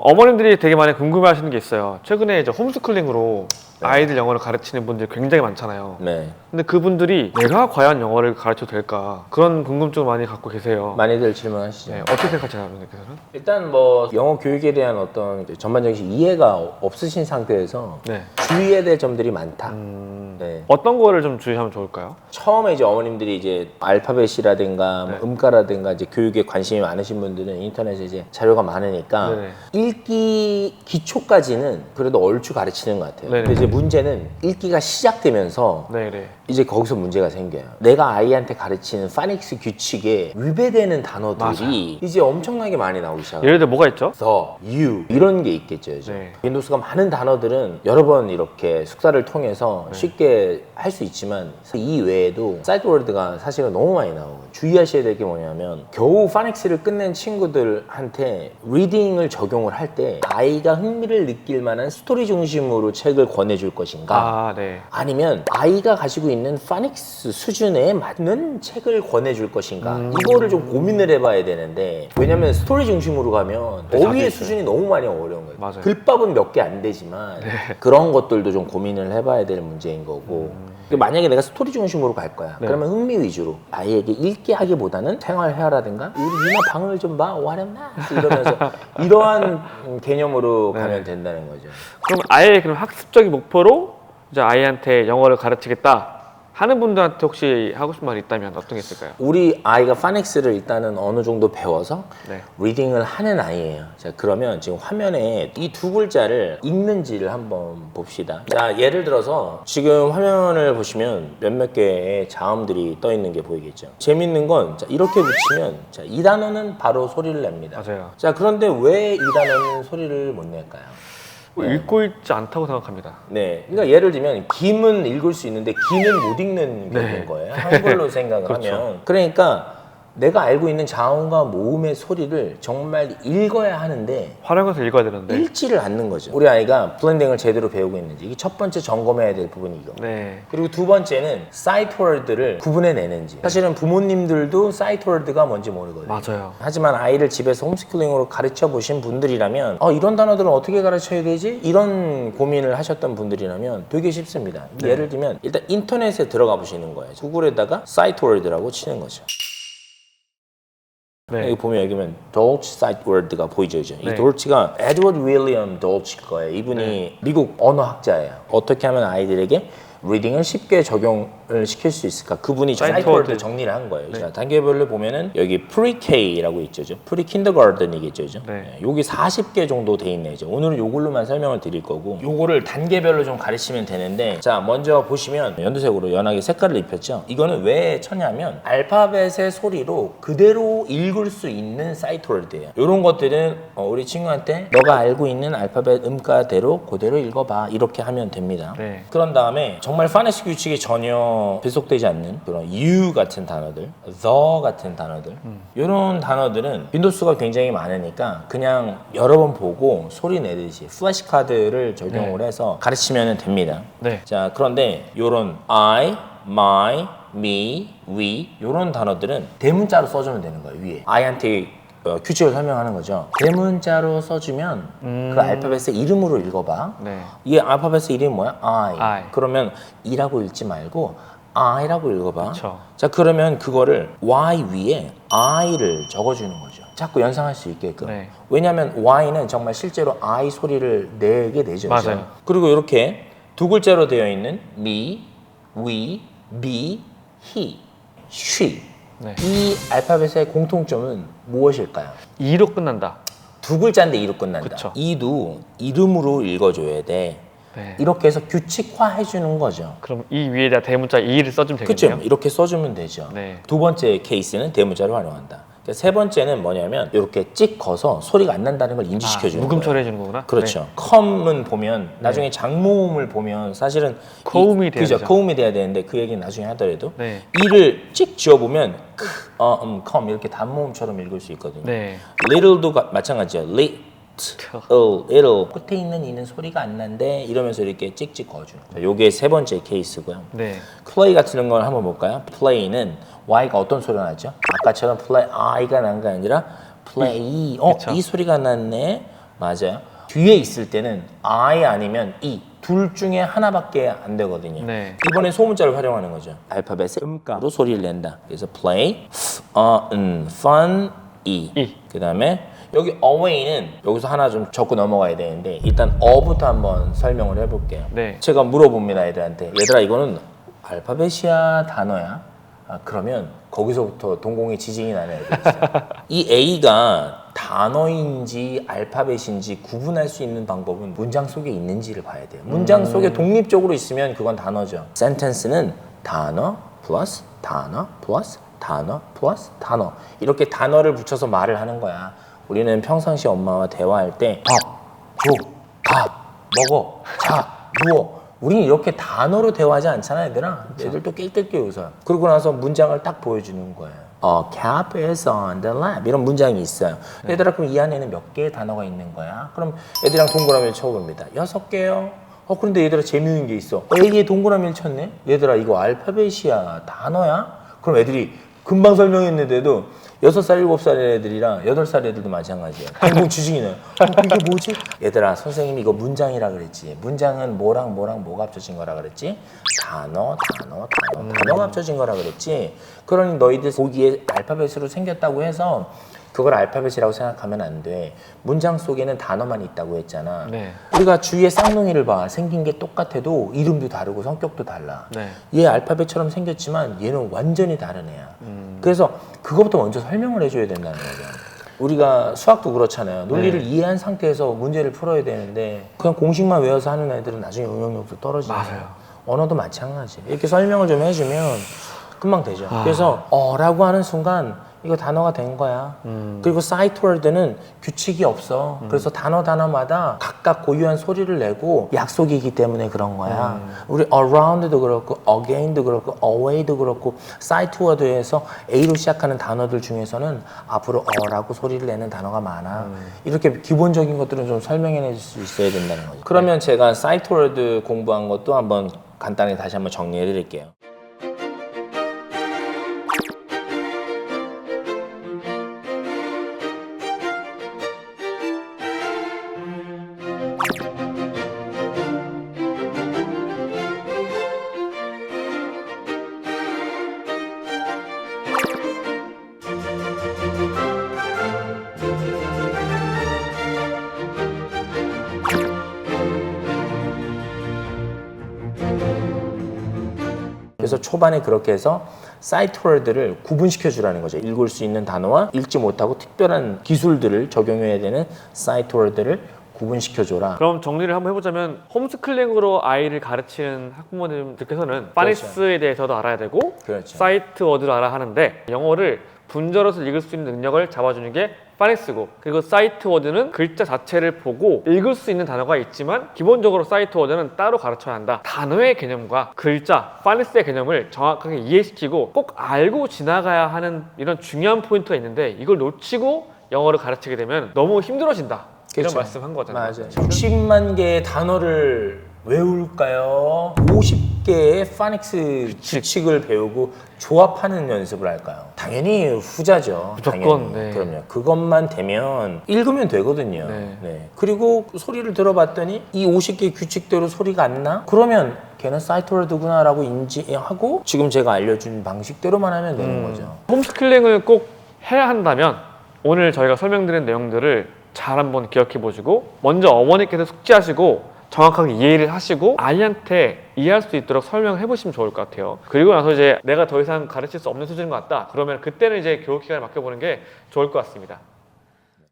어머님들이 되게 많이 궁금해하시는 게 있어요. 최근에 이제 홈스쿨링으로 아이들 영어를 가르치는 분들이 굉장히 많잖아요. 네. 근데 그분들이 내가 과연 영어를 가르쳐도 될까 그런 궁금증을 많이 갖고 계세요. 많이들 질문하시죠. 네, 어떻게 생각하세요, 아버님께서는? 일단 뭐 영어 교육에 대한 어떤 전반적인 이해가 없으신 상태에서 네. 주의해야 될 점들이 많다. 음, 네. 어떤 거를 좀 주의하면 좋을까요? 처음에 이제 어머님들이 이제 알파벳이라든가 뭐 네. 음가라든가 이제 교육에 관심이 많으신 분들은 인터넷에 이제 자료가 많으니까 네네. 읽기 기초까지는 그래도 얼추 가르치는 것 같아요. 네네. 근데 이제 문제는 읽기가 시작되면서 네, 네. 이제 거기서 문제가 생겨요. 내가 아이한테 가르치는 파닉스 규칙에 위배되는 단어들이 이제 엄청나게 많이 나오기 시작해요. 예를 들어 뭐가 있죠? the, you 이런 게 있겠죠. 이제. 네. 윈도우스가 많은 단어들은 여러 번 이렇게 숙사를 통해서 네. 쉽게 할 수 있지만 이 외에도 사이드 월드가 사실은 너무 많이 나오고 주의하셔야 될 게 뭐냐면 겨우 파닉스를 끝낸 친구들한테 리딩을 적용을 할 때 아이가 흥미를 느낄 만한 스토리 중심으로 책을 권해 줄 것인가 아, 네. 아니면 아이가 가지고 있는 파닉스 수준에 맞는 책을 권해줄 것인가 음. 이거를 좀 고민을 해봐야 되는데 왜냐면 스토리 중심으로 가면 네, 어휘의 있어요. 수준이 너무 많이 어려운 거예요 맞아요. 네. 글밥은 몇 개 안 되지만 그런 것들도 좀 고민을 해봐야 될 문제인 거고 그리고 만약에 내가 스토리 중심으로 갈 거야 음. 네. 그러면 흥미 위주로 아이에게 읽게 하기보다는 생활해라든가 우리 누나 방을 좀 봐 와련나 이러면서 이러한 개념으로 네. 가면 된다는 거죠 그럼 아예 그럼 학습적인 목표로 이제 아이한테 영어를 가르치겠다 하는 분들한테 혹시 하고 싶은 말이 있다면 어떤 게 있을까요? 우리 아이가 파닉스를 일단은 어느 정도 배워서 네. 리딩을 하는 아이예요. 자, 그러면 지금 화면에 이 두 글자를 읽는지를 한번 봅시다. 자, 예를 들어서 지금 화면을 보시면 몇몇 개의 자음들이 떠 있는 게 보이겠죠. 재밌는 건 자, 이렇게 붙이면 자, 이 단어는 바로 소리를 냅니다. 맞아요. 자, 그런데 왜 이 단어는 소리를 못 낼까요? 뭐 읽고 있지 않다고 생각합니다. 네. 그러니까 예를 들면 김은 읽을 수 있는데 기는 못 읽는 게 네. 된 거예요. 한글로 생각을 그렇죠. 하면. 그러니까 내가 알고 있는 자음과 모음의 소리를 정말 읽어야 하는데 활용해서 읽어야 되는데. 읽지를 않는 거죠. 우리 아이가 블렌딩을 제대로 배우고 있는지 이게 첫 번째 점검해야 될 부분이 이거. 네. 그리고 두 번째는 사이트 월드를 구분해내는지. 사실은 부모님들도 사이트 월드가 뭔지 모르거든요. 맞아요. 하지만 아이를 집에서 홈스쿨링으로 가르쳐 보신 분들이라면 어, 이런 단어들은 어떻게 가르쳐야 되지? 이런 고민을 하셨던 분들이라면 되게 쉽습니다. 네. 예를 들면 일단 인터넷에 들어가 보시는 거예요. 구글에다가 사이트 월드라고 치는 거죠. 네. 여기 보면 여기 보면 돌치 사이트 월드가 보이죠, 그죠? 이 네. 돌치가 에드워드 윌리엄 돌치 거예요. 이분이 미국 언어학자예요. 어떻게 하면 아이들에게 리딩을 쉽게 적용 을 시킬 수 있을까? 그분이 사이트 사이트 월드 월드. 정리를 한 거예요. 자, 단계별로 보면은 여기 프리-K라고 있죠. 프리-킨더가든이겠죠. 그죠? 네. 여기 40개 정도 돼 있네요. 이제 오늘은 요걸로만 설명을 드릴 거고 요거를 단계별로 좀 가르치면 되는데 자, 먼저 보시면 연두색으로 연하게 색깔을 입혔죠. 이거는 왜 쳤냐면 알파벳의 소리로 그대로 읽을 수 있는 사이트 월드예요. 이런 것들은 어, 우리 친구한테 너가 알고 있는 알파벳 음가대로 그대로 읽어 봐 이렇게 하면 됩니다. 네. 그런 다음에 정말 파네스 규칙이 전혀 배속되지 않는 그런 you 같은 단어들, the 같은 단어들 이런 단어들은 빈도수가 굉장히 많으니까 그냥 여러 번 보고 소리 내듯이 플래시 카드를 적용을 해서 가르치면 됩니다. 네. 자 그런데 이런 I, my, me, we 이런 단어들은 대문자로 써주면 되는 거예요 위에 I한테 어, 규칙을 설명하는 거죠 대문자로 써주면 그 알파벳의 이름으로 읽어봐 네. 이 알파벳의 이름이 뭐야? I. I. 그러면 E라고 읽지 말고 I라고 읽어봐. 그쵸. 자 그러면 그거를 Y 위에 I를 적어주는 거죠. 자꾸 연상할 수 있게끔. 네. 왜냐하면 Y는 정말 실제로 I 소리를 내게 되죠. 그죠? 맞아요. 그리고 이렇게 두 글자로 되어 있는 me, we, be, he, she. 네. 이 알파벳의 공통점은 무엇일까요? 이로 끝난다. 두 글자인데 이로 끝난다. 그쵸. 이도 이름으로 읽어줘야 돼. 네. 이렇게 해서 규칙화 해 주는 거죠. 그럼 이 위에다 대문자 이를 써주면 그렇죠. 되겠네요. 이렇게 써주면 되죠. 네. 두 번째 케이스는 대문자를 활용한다. 그러니까 세 번째는 뭐냐면 이렇게 찍어서 소리가 안 난다는 걸 인지시켜 아, 주는 묵음 거예요. 처리해 주는 거구나. 그렇죠. 컴은 보면 나중에 장모음을 보면 사실은 코음이 이- 돼야 그죠. 되죠. 코음이 돼야 되는데 그 얘기는 나중에 하더라도 네. 이를 찍 지어 보면 크, 어, 음, 컴 이렇게 단모음처럼 읽을 수 있거든요. 네. little도 가- 마찬가지죠. lit, little, little. 끝에 있는 이는 소리가 안 난데 이러면서 이렇게 찍찍 거주는. 자, 요게 세 번째 케이스고요. 네. play 같은 걸 한번 볼까요? play는 y가 어떤 소리가 나죠? 아까처럼 play i가 난 게 아니라 play. 어, 그쵸. 이 소리가 났네. 맞아요. 뒤에 있을 때는 I 아니면 E 둘 중에 하나밖에 안 되거든요. 네. 이번에 소문자를 활용하는 거죠. 알파벳의 음가로 소리를 낸다. 그래서 play, 어, 음, fun, E. E. 그 다음에 여기 away는 여기서 하나 좀 적고 넘어가야 되는데 일단 어부터 한번 설명을 해볼게요. 네. 제가 물어봅니다 애들한테 얘들아 이거는 알파벳이야 단어야? 아, 그러면 거기서부터 동공의 지진이 나는 애들이 있어요. 이 A가 단어인지 알파벳인지 구분할 수 있는 방법은 문장 속에 있는지를 봐야 돼요. 문장 속에 독립적으로 있으면 그건 단어죠. 센텐스는 단어 플러스 단어 플러스 단어 플러스 단어 이렇게 단어를 붙여서 말을 하는 거야. 우리는 평상시 엄마와 대화할 때 밥, 줘, 밥, 먹어, 자, 누워. 우리는 이렇게 단어로 대화하지 않잖아, 얘들아. 애들도 낄낄낄 웃어요. 그러고 나서 문장을 딱 보여주는 거예요. 어, cap is on the lap. 이런 문장이 있어요. 얘들아, 그럼 이 안에는 몇 개의 단어가 있는 거야? 그럼 애들이랑 동그라미를 쳐봅니다. 여섯 개요. 어, 그런데 얘들아, 재미있는 게 있어. 어, 얘 동그라미를 쳤네? 얘들아, 이거 알파벳이야. 단어야? 그럼 애들이 금방 설명했는데도 여섯 살 일곱 살 애들이랑 여덟 살 애들도 마찬가지예요. 공공 주중이 나요. 어, 이게 뭐지? 얘들아, 선생님이 이거 문장이라 그랬지. 문장은 뭐랑 뭐랑 뭐가 합쳐진 거라 그랬지? 단어, 단어, 단어, 단어가 합쳐진 거라 그랬지. 그러니 너희들 보기에 알파벳으로 생겼다고 해서 그걸 알파벳이라고 생각하면 안 돼. 문장 속에는 단어만 있다고 했잖아. 네. 우리가 주위에 쌍둥이를 봐. 생긴 게 똑같아도 이름도 다르고 성격도 달라. 네. 얘 알파벳처럼 생겼지만 얘는 완전히 다른 애야. 그래서 그것부터 먼저 설명을 해줘야 된다는 거죠. 우리가 수학도 그렇잖아요. 논리를 이해한 상태에서 문제를 풀어야 되는데 그냥 공식만 외워서 하는 애들은 나중에 응용력도 떨어지고 맞아요. 언어도 마찬가지. 이렇게 설명을 좀 해주면 금방 되죠. 그래서 어라고 하는 순간 이거 단어가 된 거야. 그리고 사이트 월드는 규칙이 없어. 그래서 단어 단어마다 각각 고유한 소리를 내고 약속이기 때문에 그런 거야. 우리 around도 그렇고 again도 그렇고 away도 그렇고 사이트 워드에서 A로 시작하는 단어들 중에서는 앞으로 어라고 소리를 내는 단어가 많아. 이렇게 기본적인 것들은 좀 설명해 낼 수 있어야 된다는 거죠. 그러면 제가 사이트 월드 공부한 것도 한번 간단히 다시 한번 정리해 드릴게요. 그래서 초반에 그렇게 해서 사이트 월드를 구분시켜 주라는 거죠. 읽을 수 있는 단어와 읽지 못하고 특별한 기술들을 적용해야 되는 사이트 월드를 구분시켜 줘라. 그럼 정리를 한번 해보자면 홈스쿨링으로 아이를 가르치는 학부모님들께서는 파닉스에 대해서도 알아야 되고 그렇죠. 사이트 워드를 알아야 하는데 영어를 분절해서 읽을 수 있는 능력을 잡아주는 게 파닉스고 그리고 사이트 워드는 글자 자체를 보고 읽을 수 있는 단어가 있지만 기본적으로 사이트 워드는 따로 가르쳐야 한다. 단어의 개념과 글자, 파닉스의 개념을 정확하게 이해시키고 꼭 알고 지나가야 하는 이런 중요한 포인트가 있는데 이걸 놓치고 영어를 가르치게 되면 너무 힘들어진다. 이런 그렇죠. 말씀 한 거잖아요. 맞아요. 60만 개의 단어를 외울까요? 50 개의 파닉스 규칙을 배우고 조합하는 연습을 할까요? 당연히 후자죠. 무조건, 당연히. 네. 그럼요. 그것만 되면 읽으면 되거든요. 네. 네. 그리고 소리를 들어봤더니 이 50개 규칙대로 소리가 안 나? 그러면 걔는 사이트 월드구나라고 인지하고 지금 제가 알려준 방식대로만 하면 되는 음. 거죠. 홈스킬링을 꼭 해야 한다면 오늘 저희가 설명드린 내용들을 잘 한번 기억해 보시고 먼저 어머니께서 숙지하시고 정확하게 이해를 하시고 아이한테 이해할 수 있도록 설명해 보시면 좋을 것 같아요. 그리고 나서 이제 내가 더 이상 가르칠 수 없는 수준인 것 같다. 그러면 그때는 이제 교육기관에 맡겨보는 게 좋을 것 같습니다.